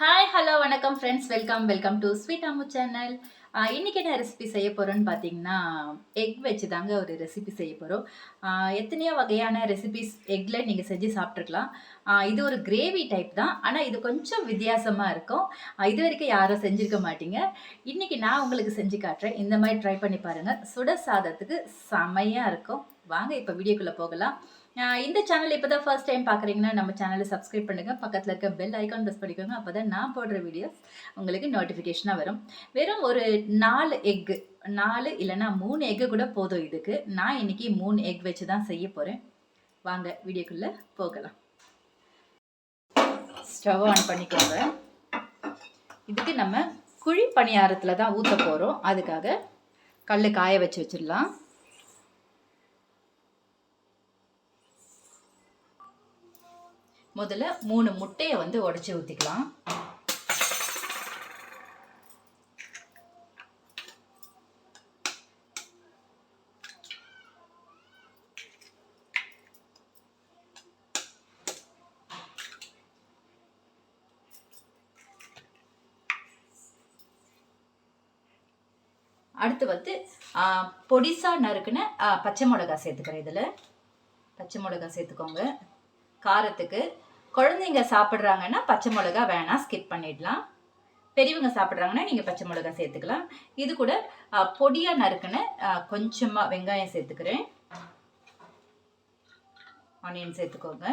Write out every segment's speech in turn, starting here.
Hi hello வணக்கம் friends welcome welcome to sweet Ammu channel இன்றைக்கி என்ன ரெசிபி செய்ய போகிறோன்னு பார்த்தீங்கன்னா எக் வச்சு தாங்க ஒரு ரெசிபி செய்ய போகிறோம் எத்தனையோ வகையான ரெசிபிஸ் எக்கில் நீங்கள் செஞ்சு சாப்பிட்ருக்கலாம் இது ஒரு கிரேவி டைப் தான். ஆனால் இது கொஞ்சம் வித்தியாசமாக இருக்கும். இது வரைக்கும் யாரும் செஞ்சுருக்க மாட்டீங்க. இன்றைக்கி நான் உங்களுக்கு செஞ்சு காட்டுறேன். இந்த மாதிரி ட்ரை பண்ணி பாருங்கள் சுட சாதத்துக்கு செமையாக இருக்கும். வாங்க இப்போ வீடியோக்குள்ளே போகலாம். இந்த சேனல் இப்போ தான் ஃபர்ஸ்ட் டைம் பார்க்குறீங்கன்னா நம்ம சேனலை சப்ஸ்கிரைப் பண்ணுங்கள் பக்கத்தில் இருக்க பெல் ஐக்கான் ப்ரெஸ் பண்ணிக்கோங்க. அப்போ தான் நான் போடுற வீடியோஸ் உங்களுக்கு நோட்டிஃபிகேஷனாக வரும். வெறும் ஒரு நாலு எக்கு நாலு இல்லைன்னா மூணு எக்கு கூட போதும் இதுக்கு. நான் இன்றைக்கி மூணு எக் வச்சு தான் செய்ய போகிறேன் வாங்க வீடியோக்குள்ளே போகலாம். ஸ்டவ் ஆன் பண்ணிக்கோங்க. இதுக்கு நம்ம குழி பணியாரத்தில் தான் ஊற்ற போகிறோம் அதுக்காக கல் காய வச்சு வச்சிடலாம். முதல்ல மூணு முட்டையை வந்து உடச்சி ஊற்றிக்கலாம் அடுத்து வந்து பொடிசா நறுக்குன பச்சை மிளகா சேர்த்துக்கிறேன் இதில். பச்சை மிளகா சேர்த்துக்கோங்க. காரத்துக்கு. குழந்தைங்க சாப்பிட்றாங்கன்னா பச்சை மிளகா வேணாம் ஸ்கிப் பண்ணிடலாம். பெரியவங்க சாப்பிட்றாங்கன்னா நீங்கள் பச்சை மிளகா சேர்த்துக்கலாம். இது கூட பொடியாக நறுக்குன்னு கொஞ்சமாக வெங்காயம் சேர்த்துக்கிறேன். ஆனியன் சேர்த்துக்கோங்க.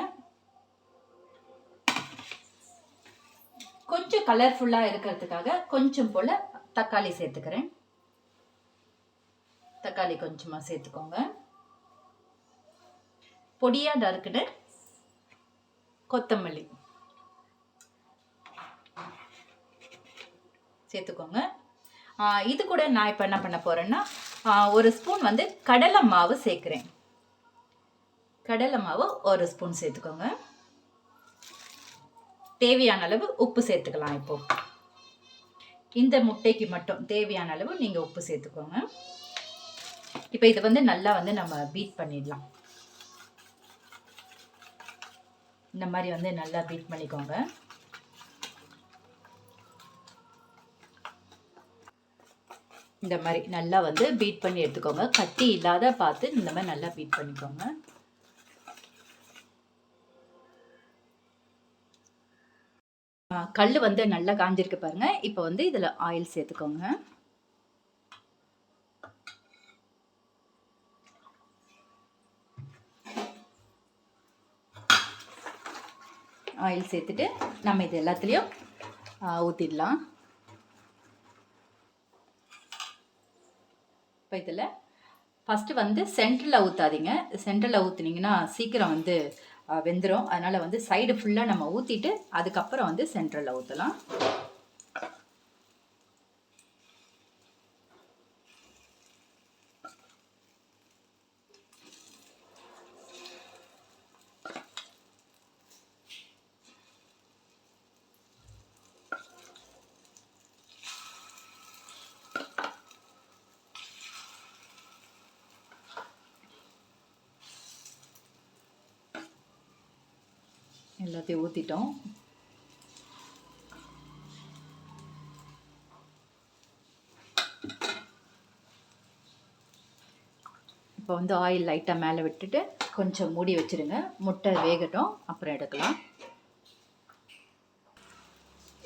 கொஞ்சம் கலர்ஃபுல்லாக இருக்கிறதுக்காக கொஞ்சம் போல் தக்காளி சேர்த்துக்கிறேன். தக்காளி கொஞ்சமாக சேர்த்துக்கோங்க. பொடியாக நறுக்குன்னு கொத்தமல்லி. சேர்த்துக்கோங்க. இது கூட நான் இப்போ என்ன பண்ண போகிறேன்னா ஒரு ஸ்பூன் வந்து கடலை மாவு சேர்க்குறேன். கடலை மாவு ஒரு ஸ்பூன் சேர்த்துக்கோங்க. தேவையான அளவு உப்பு சேர்த்துக்கலாம் இப்போ. இந்த முட்டைக்கு மட்டும் தேவையான அளவு நீங்கள் உப்பு சேர்த்துக்கோங்க. இப்போ இதை வந்து நல்லா வந்து நம்ம பீட் பண்ணிடலாம். இந்த மாதிரி வந்து நல்லா பீட் பண்ணிக்கோங்க. இந்த மாதிரி நல்லா வந்து பீட் பண்ணி எடுத்துக்கோங்க. கட்டி இல்லாத பார்த்து இந்த மாதிரி நல்லா பீட் பண்ணிக்கோங்க. கல் வந்து நல்லா காஞ்சிருக்கு பாருங்கள் இப்போ வந்து இதில் ஆயில் சேர்த்துக்கோங்க. ஆயில் சேர்த்துட்டு நம்ம இது எல்லாத்துலேயும் ஊற்றிடலாம் இப்போ இதில் ஃபஸ்ட்டு வந்து சென்டரில் ஊற்றாதீங்க சென்டரில் ஊற்றுனீங்கன்னா சீக்கிரம் வந்து வெந்துடும் அதனால் வந்து சைடு ஃபுல்லாக நம்ம ஊற்றிட்டு அதுக்கப்புறம் வந்து சென்டரில் ஊற்றலாம் எல்லாத்தையும் ஊற்றிட்டோம் இப்போ வந்து ஆயில் லைட்டாக மேலே விட்டுட்டு கொஞ்சம் மூடி வச்சுருங்க. முட்டை வேகட்டும் அப்புறம் எடுக்கலாம்.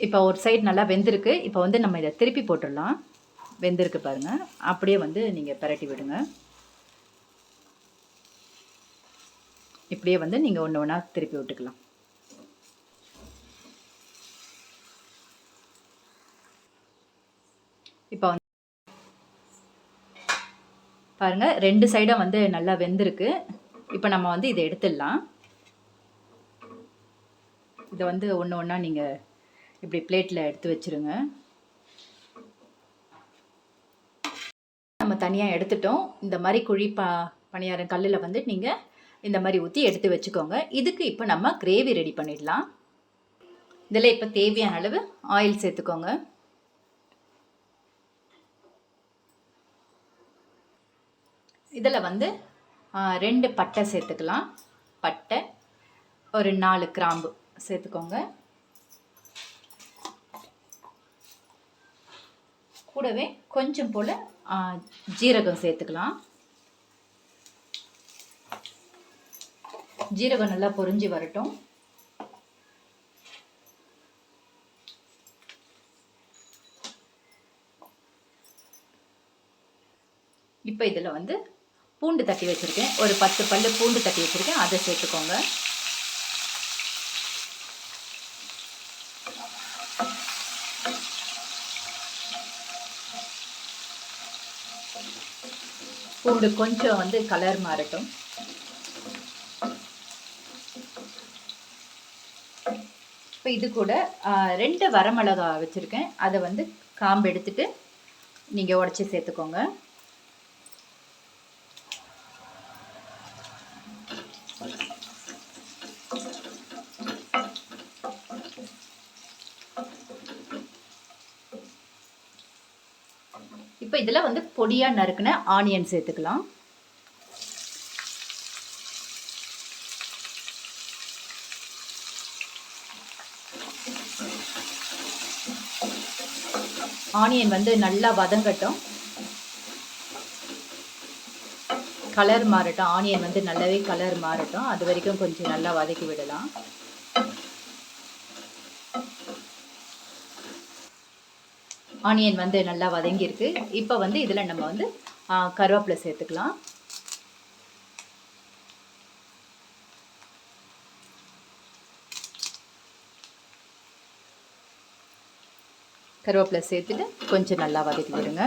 இப்போ ஒரு சைடு நல்லா வெந்திருக்கு. இப்போ வந்து நம்ம இதை திருப்பி போட்டுடலாம். வெந்திருக்கு பாருங்கள் அப்படியே வந்து நீங்கள் பிரட்டி விடுங்க. இப்படியே வந்து நீங்கள் ஒன்று ஒன்றா திருப்பி விட்டுக்கலாம் இப்போ வந்து பாருங்கள் ரெண்டு சைடும் வந்து நல்லா வெந்திருக்கு. இப்போ நம்ம வந்து இதை எடுத்துடலாம். இதை வந்து ஒன்று ஒன்றா நீங்கள் இப்படி பிளேட்டில் எடுத்து வச்சிருங்க. நம்ம தனியாக எடுத்துட்டோம். இந்த மாதிரி குழி ப பணியாரம் கல்லில் வந்து நீங்கள் இந்த மாதிரி ஊற்றி எடுத்து வச்சுக்கோங்க. இதுக்கு இப்போ நம்ம கிரேவி ரெடி பண்ணிடலாம். இதில் இப்போ தேவையான அளவு ஆயில் சேர்த்துக்கோங்க. இதில் வந்து ரெண்டு பட்டை சேர்த்துக்கலாம். பட்டை ஒரு நாலு கிராம்பு சேர்த்துக்கோங்க. கூடவே கொஞ்சம் போல் ஜீரகம் சேர்த்துக்கலாம். ஜீரகம் நல்லா பொரிஞ்சு வரட்டும். இப்போ இதில் வந்து பூண்டு தட்டி வச்சுருக்கேன். ஒரு பத்து பல்லு பூண்டு தட்டி வச்சுருக்கேன். அதை சேர்த்துக்கோங்க. பூண்டு கொஞ்சம் வந்து கலர் மாறட்டும். இப்போ இது கூட ரெண்டு வரமிளகா வச்சுருக்கேன். அதை வந்து காம்பு எடுத்துட்டு நீங்கள் உடச்சி சேர்த்துக்கோங்க. இப்போ இதில் வந்து பொடியாக நறுக்கின ஆனியன் சேர்த்துக்கலாம். ஆனியன் வந்து நல்லா வதங்கட்டும். கலர் மாறட்டும். ஆனியன் வந்து நல்லாவே கலர் மாறட்டும். அது வரைக்கும் கொஞ்சம் நல்லா வதக்கி விடலாம். ஆனியன் வந்து நல்லா வதங்கியிருக்கு. இப்போ வந்து இதில் நம்ம வந்து கருவேப்பிலை சேர்த்துக்கலாம். கருவேப்பிலை சேர்த்துட்டு கொஞ்சம் நல்லா வதக்கி விடுங்க.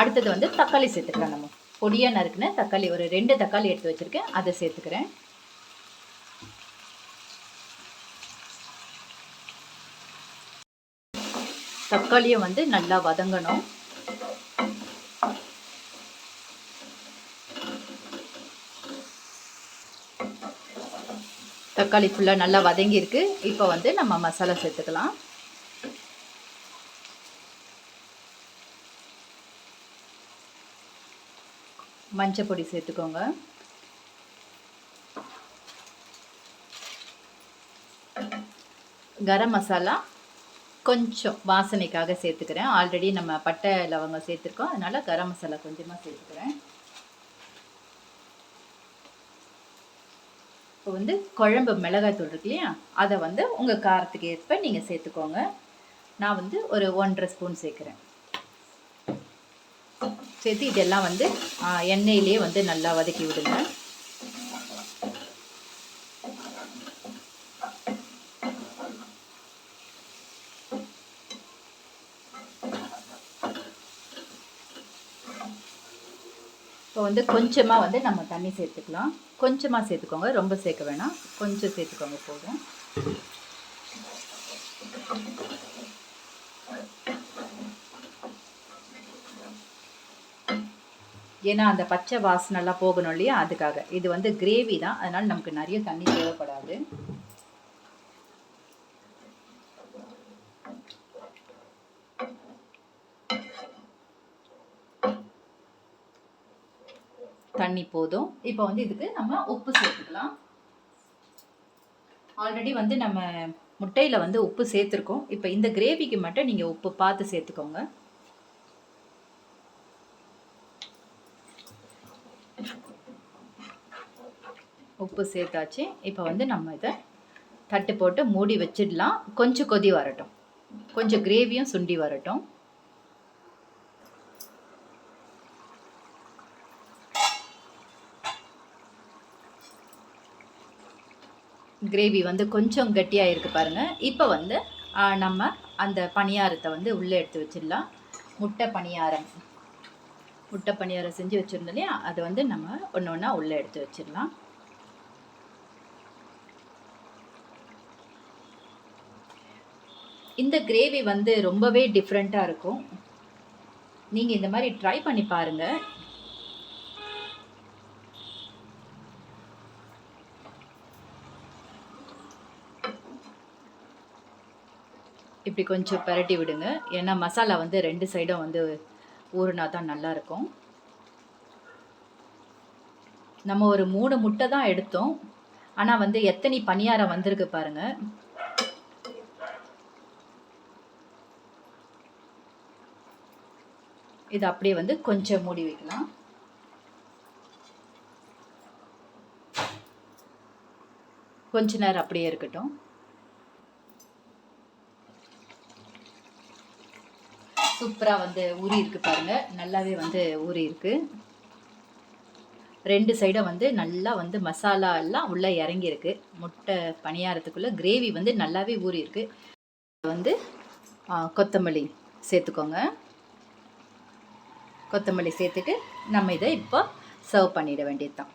அடுத்தது வந்து தக்காளி சேர்த்துக்கலாம் நம்ம. பொடியாக நறுக்குன தக்காளி ஒரு ரெண்டு தக்காளி எடுத்து வச்சுருக்கேன். அதை சேர்த்துக்கிறேன். தக்காளியை வந்து நல்லா வதங்கணும். தக்காளி ஃபுல்லாக நல்லா வதங்கியிருக்கு. இப்போ வந்து நம்ம மசாலா சேர்த்துக்கலாம். மஞ்சள் பொடி சேர்த்துக்கோங்க. கரம் மசாலா கொஞ்சம் வாசனைக்காக சேர்த்துக்கிறேன். ஆல்ரெடி நம்ம பட்டை லவங்கம் சேர்த்துருக்கோம். அதனால் கரம் மசாலா கொஞ்சமாக சேர்த்துக்கிறேன். இப்போ வந்து குழம்பு மிளகாய்த்தூள் இருக்கு இல்லையா? அதை வந்து உங்கள் காரத்துக்கு ஏற்ப நீங்கள் சேர்த்துக்கோங்க. நான் வந்து ஒரு ஒன்றரை ஸ்பூன் சேர்க்குறேன். சேர்த்து இதெல்லாம் வந்து எண்ணெயிலேயே வந்து நல்லா வதக்கி விடுங்க. வந்து கொஞ்சமாக வந்து நம்ம தண்ணி சேர்த்துக்கலாம். கொஞ்சமாக சேர்த்துக்கோங்க. ரொம்ப சேர்க்க வேணாம். கொஞ்சம் சேர்த்துக்கோங்க போதும். ஏன்னா அந்த பச்சை வாசனைலாம் போகணும் இல்லையா? அதுக்காக. இது வந்து கிரேவி தான். அதனால் நமக்கு நிறைய தண்ணி தேவைப்படாது. தண்ணி போதும். இப்போ வந்து இதுக்கு நம்ம உப்பு சேர்த்துக்கலாம். ஆல்ரெடி வந்து நம்ம முட்டையில் வந்து உப்பு சேர்த்துருக்கோம். இப்போ இந்த கிரேவிக்கு மட்டும் நீங்கள் உப்பு பார்த்து சேர்த்துக்கோங்க. உப்பு சேர்த்தாச்சு. இப்போ வந்து நம்ம இதை தட்டு போட்டு மூடி வச்சிடலாம். கொஞ்சம் கொதி வரட்டும். கொஞ்சம் கிரேவியும் சுண்டி வரட்டும். கிரேவி வந்து கொஞ்சம் கட்டியாக இருக்குது பாருங்கள் இப்போ வந்து நம்ம அந்த பணியாரத்தை வந்து உள்ளே எடுத்து வச்சிடலாம். முட்டை பணியாரம். முட்டை பணியாரம் செஞ்சு வச்சுருந்தோம் இல்லையா? அதை வந்து நம்ம ஒன்று ஒன்றா உள்ளே எடுத்து வச்சிடலாம். இந்த கிரேவி வந்து ரொம்பவே டிஃப்ரெண்ட்டாக இருக்கும். நீங்கள் இந்த மாதிரி ட்ரை பண்ணி பாருங்கள் இப்படி கொஞ்சம் பரட்டி விடுங்க. ஏன்னா மசாலா வந்து ரெண்டு சைடும் வந்து ஊறுனா தான் நல்லாயிருக்கும். நம்ம ஒரு மூணு முட்டை தான் எடுத்தோம். ஆனால் வந்து எத்தனை பணியாரம் வந்திருக்கு பாருங்கள் இது அப்படியே வந்து கொஞ்சம் மூடி வைக்கலாம். கொஞ்ச நேரம் அப்படியே இருக்கட்டும். சூப்பராக வந்து ஊறி இருக்கு பாருங்க. நல்லாவே வந்து ஊறி இருக்கு. ரெண்டு சைடும் வந்து நல்லா வந்து மசாலா எல்லாம் உள்ளே இறங்கியிருக்கு முட்டை பணியாரத்துக்குள்ளே கிரேவி வந்து நல்லாவே ஊறி இருக்கு. வந்து கொத்தமல்லி சேர்த்துக்கோங்க. கொத்தமல்லி சேர்த்துட்டு நம்ம இதை இப்போ சர்வ் பண்ணிட வேண்டியது தான்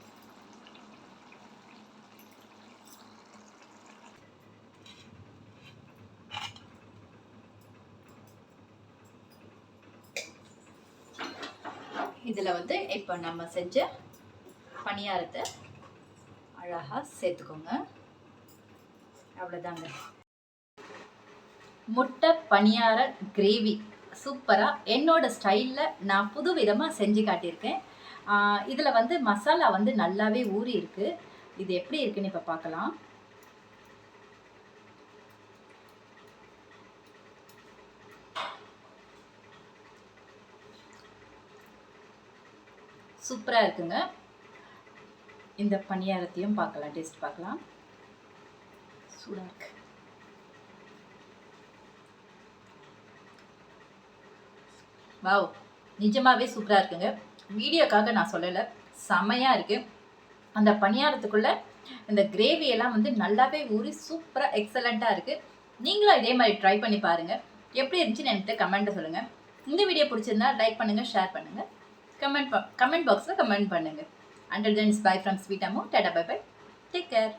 இதில் வந்து இப்போ நம்ம செஞ்ச பணியாரத்தை அழகாக சேர்த்துக்கோங்க. அவ்வளோதாங்க முட்டை பணியார கிரேவி சூப்பராக என்னோட ஸ்டைலில் நான் புது விதமாக செஞ்சு காட்டியிருக்கேன். இதில் வந்து மசாலா வந்து நல்லாவே ஊறி இருக்குது இது எப்படி இருக்குன்னு இப்போ பார்க்கலாம். சூப்பராக இருக்குங்க. இந்த பணியாரத்தையும் பார்க்கலாம் டேஸ்ட் பார்க்கலாம். சூடாக இருக்கு. வாவ் நிஜமாகவே சூப்பராக இருக்குங்க. வீடியோக்காக நான் சொல்லலை செமையாக இருக்குது அந்த பணியாரத்துக்குள்ளே இந்த கிரேவியெல்லாம் வந்து நல்லாவே ஊறி சூப்பராக எக்ஸலண்ட்டாக இருக்குது நீங்களும் இதே மாதிரி ட்ரை பண்ணி பாருங்கள் எப்படி இருந்துச்சுன்னு என்கிட்ட கமெண்ட்டை சொல்லுங்கள் இந்த வீடியோ பிடிச்சிருந்தா லைக் பண்ணுங்கள் ஷேர் பண்ணுங்கள் கமெண்ட் கமெண்ட் பாக்ஸில் கமெண்ட் பண்ணுங்கள் under தென்ஸ் bye from sweet Ammu டேட்டா பை பை டேக் கேர்